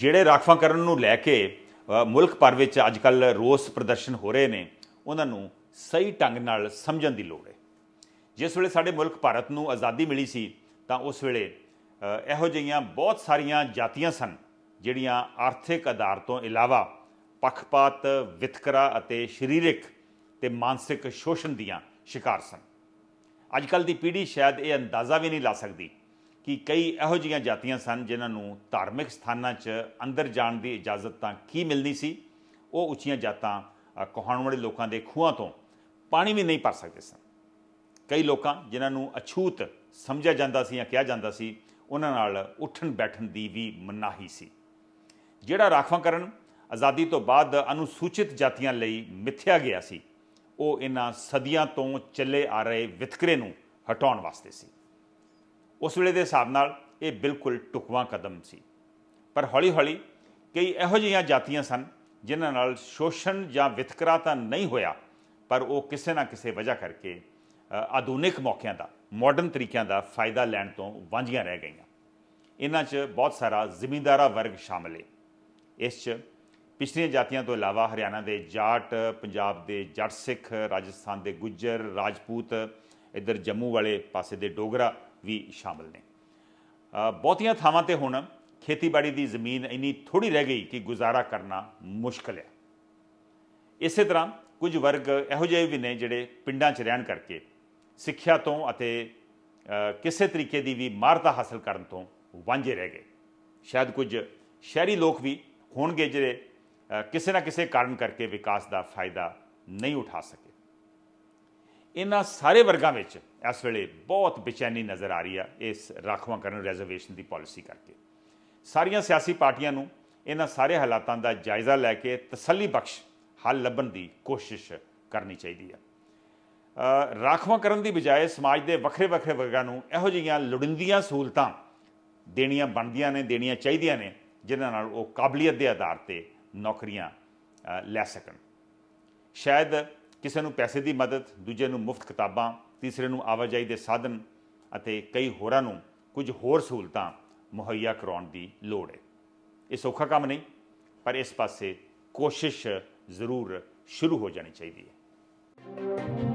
ਜਿਹੜੇ ਰਾਖਵਾਂਕਰਨ ਨੂੰ ਲੈ ਕੇ ਮੁਲਕ ਭਰ ਵਿੱਚ ਅੱਜ ਕੱਲ ਰੋਸ ਪ੍ਰਦਰਸ਼ਨ ਹੋ ਰਹੇ ਨੇ, ਉਹਨਾਂ ਨੂੰ ਸਹੀ ਢੰਗ ਨਾਲ ਸਮਝਣ ਦੀ ਲੋੜ ਹੈ। ਜਿਸ ਵੇਲੇ ਸਾਡੇ ਮੁਲਕ ਭਾਰਤ ਨੂੰ ਆਜ਼ਾਦੀ ਮਿਲੀ ਸੀ, ਤਾਂ ਉਸ ਵੇਲੇ ਇਹੋ ਜਿਹੀਆਂ ਬਹੁਤ ਸਾਰੀਆਂ ਜਾਤੀਆਂ ਸਨ, ਜਿਹੜੀਆਂ ਆਰਥਿਕ ਆਧਾਰ ਤੋਂ ਇਲਾਵਾ ਪੱਖਪਾਤ, ਵਿਤਕਰਾ ਅਤੇ ਸਰੀਰਕ ਤੇ ਮਾਨਸਿਕ ਸ਼ੋਸ਼ਣ ਦੀਆਂ ਸ਼ਿਕਾਰ ਸਨ। ਅੱਜ ਕੱਲ ਦੀ ਪੀੜ੍ਹੀ ਸ਼ਾਇਦ ਇਹ ਅੰਦਾਜ਼ਾ ਵੀ ਨਹੀਂ ਲਾ ਸਕਦੀ ਕਿ ਕਈ ਇਹੋ ਜਿਹੀਆਂ ਜਾਤੀਆਂ ਸਨ ਜਿਨ੍ਹਾਂ ਨੂੰ ਧਾਰਮਿਕ ਸਥਾਨਾਂ 'ਚ ਅੰਦਰ ਜਾਣ ਦੀ ਇਜਾਜ਼ਤ ਤਾਂ ਕੀ ਮਿਲਣੀ ਸੀ? ਉਹ ਉੱਚੀਆਂ ਜਾਤਾਂ ਕਹਾਉਣ ਵਾਲੇ ਲੋਕਾਂ ਦੇ ਖੂਹਾਂ ਤੋਂ ਪਾਣੀ ਵੀ ਨਹੀਂ ਭਰ ਸਕਦੇ ਸਨ। ਕਈ ਲੋਕਾਂ ਜਿਨ੍ਹਾਂ ਨੂੰ ਅਛੂਤ ਸਮਝਿਆ ਜਾਂਦਾ ਸੀ ਜਾਂ ਕਿਹਾ ਜਾਂਦਾ ਸੀ, ਉਹਨਾਂ ਨਾਲ ਉੱਠਣ ਬੈਠਣ ਦੀ ਵੀ ਮਨਾਹੀ ਸੀ। ਜਿਹੜਾ ਰਾਖਵਾਂਕਰਨ ਆਜ਼ਾਦੀ ਤੋਂ ਬਾਅਦ ਅਨੁਸੂਚਿਤ ਜਾਤੀਆਂ ਲਈ ਮਿੱਥਿਆ ਗਿਆ ਸੀ, ਉਹ ਇਹਨਾਂ ਸਦੀਆਂ ਤੋਂ ਚੱਲੇ ਆ ਰਹੇ ਵਿਤਕਰੇ ਨੂੰ ਹਟਾਉਣ ਵਾਸਤੇ ਸੀ। ਉਸ ਵੇਲੇ ਦੇ ਹਿਸਾਬ ਨਾਲ ਇਹ ਬਿਲਕੁਲ ਟੁਕਵਾਂ ਕਦਮ ਸੀ। ਪਰ ਹੌਲੀ-ਹੌਲੀ ਕਈ ਇਹੋ ਜਿਹੀਆਂ ਜਾਤੀਆਂ ਸਨ ਜਿਨ੍ਹਾਂ ਨਾਲ ਸ਼ੋਸ਼ਣ ਜਾਂ ਵਿਤਕਰਾ ਤਾਂ ਨਹੀਂ ਹੋਇਆ, ਪਰ ਉਹ ਕਿਸੇ ਨਾ ਕਿਸੇ ਵਜ੍ਹਾ ਕਰਕੇ ਆਧੁਨਿਕ ਮੌਕਿਆਂ ਦਾ ਮਾਡਰਨ ਤਰੀਕਿਆਂ ਦਾ ਫਾਇਦਾ ਲੈਣ ਤੋਂ ਵਾਂਝੀਆਂ ਰਹਿ ਗਈਆਂ। ਇਹਨਾਂ 'ਚ ਬਹੁਤ ਸਾਰਾ ਜ਼ਿਮੀਂਦਾਰਾ ਵਰਗ ਸ਼ਾਮਲ ਹੈ ਇਸ 'ਚ ਪਿਛਲੀਆਂ ਜਾਤੀਆਂ ਤੋਂ ਇਲਾਵਾ ਹਰਿਆਣਾ ਦੇ ਜਾਟ, ਪੰਜਾਬ ਦੇ ਜੱਟ ਸਿੱਖ ਰਾਜਸਥਾਨ ਦੇ ਗੁੱਜਰ, ਰਾਜਪੂਤ, ਇੱਧਰ ਜੰਮੂ ਵਾਲੇ ਪਾਸੇ ਦੇ ਡੋਗਰਾ ਵੀ ਸ਼ਾਮਲ ਨੇ। ਬਹੁਤੀਆਂ ਥਾਵਾਂ ਤੇ ਹੁਣ ਖੇਤੀਬਾੜੀ ਦੀ ਜ਼ਮੀਨ ਇੰਨੀ ਥੋੜੀ ਰਹਿ ਗਈ ਕਿ ਗੁਜ਼ਾਰਾ ਕਰਨਾ ਮੁਸ਼ਕਲ ਹੈ ਇਸੇ ਤਰ੍ਹਾਂ ਕੁਝ ਵਰਗ ਇਹੋ ਜਿਹੇ ਵੀ ਨੇ ਜਿਹੜੇ ਪਿੰਡਾਂ 'ਚ ਰਹਿਣ ਕਰਕੇ ਸਿੱਖਿਆ ਤੋਂ ਅਤੇ ਕਿਸੇ ਤਰੀਕੇ ਦੀ ਵੀ ਮਾਰਤਾ ਹਾਸਲ ਕਰਨ ਤੋਂ ਵਾਂਝੇ ਰਹਿ ਗਏ। ਸ਼ਾਇਦ ਕੁਝ ਸ਼ਹਿਰੀ ਲੋਕ ਵੀ ਹੋਣਗੇ ਜਿਹੜੇ ਕਿਸੇ ਨਾ ਕਿਸੇ ਕਾਰਨ ਕਰਕੇ ਵਿਕਾਸ ਦਾ ਫਾਇਦਾ ਨਹੀਂ ਉਠਾ ਸਕੇ। ਇਹਨਾਂ ਸਾਰੇ ਵਰਗਾਂ ਵਿੱਚ ਇਸ ਵੇਲੇ ਬਹੁਤ ਬੇਚੈਨੀ ਨਜ਼ਰ ਆ ਰਹੀ ਆ ਇਸ ਰਾਖਵਾਂਕਰਨ ਰਿਜ਼ਰਵੇਸ਼ਨ ਦੀ ਪਾਲਿਸੀ ਕਰਕੇ। ਸਾਰੀਆਂ ਸਿਆਸੀ ਪਾਰਟੀਆਂ ਨੂੰ ਇਹਨਾਂ ਸਾਰੇ ਹਾਲਾਤਾਂ ਦਾ ਜਾਇਜ਼ਾ ਲੈ ਕੇ ਤਸੱਲੀ ਬਖਸ਼ ਹੱਲ ਲੱਭਣ ਦੀ ਕੋਸ਼ਿਸ਼ ਕਰਨੀ ਚਾਹੀਦੀ ਆ। ਅ, ਰਾਖਵਾਂਕਰਨ ਦੀ ਬਜਾਏ ਸਮਾਜ ਦੇ ਵੱਖਰੇ ਵੱਖਰੇ ਵਰਗਾਂ ਨੂੰ ਇਹੋ ਜਿਹੀਆਂ ਲੋੜੀਂਦੀਆਂ ਸਹੂਲਤਾਂ ਦੇਣੀਆਂ ਬਣਦੀਆਂ ਨੇ ਦੇਣੀਆਂ ਚਾਹੀਦੀਆਂ ਨੇ ਜਿਨ੍ਹਾਂ ਨਾਲ ਉਹ ਕਾਬਲੀਅਤ ਦੇ ਆਧਾਰ ਤੇ ਨੌਕਰੀਆਂ ਲੈ ਸਕਣ। ਸ਼ਾਇਦ ਕਿਸੇ ਨੂੰ ਪੈਸੇ ਦੀ ਮਦਦ, ਦੂਜੇ ਨੂੰ ਮੁਫਤ ਕਿਤਾਬਾਂ, ਤੀਸਰੇ ਨੂੰ ਆਵਾਜਾਈ ਦੇ ਸਾਧਨ ਅਤੇ ਕਈ ਹੋਰਾਂ ਨੂੰ ਕੁਝ ਹੋਰ ਸਹੂਲਤਾਂ ਮੁਹੱਈਆ ਕਰਾਉਣ ਦੀ ਲੋੜ ਹੈ। ਇਹ ਸੌਖਾ ਕੰਮ ਨਹੀਂ, ਪਰ ਇਸ ਪਾਸੇ ਕੋਸ਼ਿਸ਼ ਜ਼ਰੂਰ ਸ਼ੁਰੂ ਹੋ ਜਾਣੀ ਚਾਹੀਦੀ ਹੈ।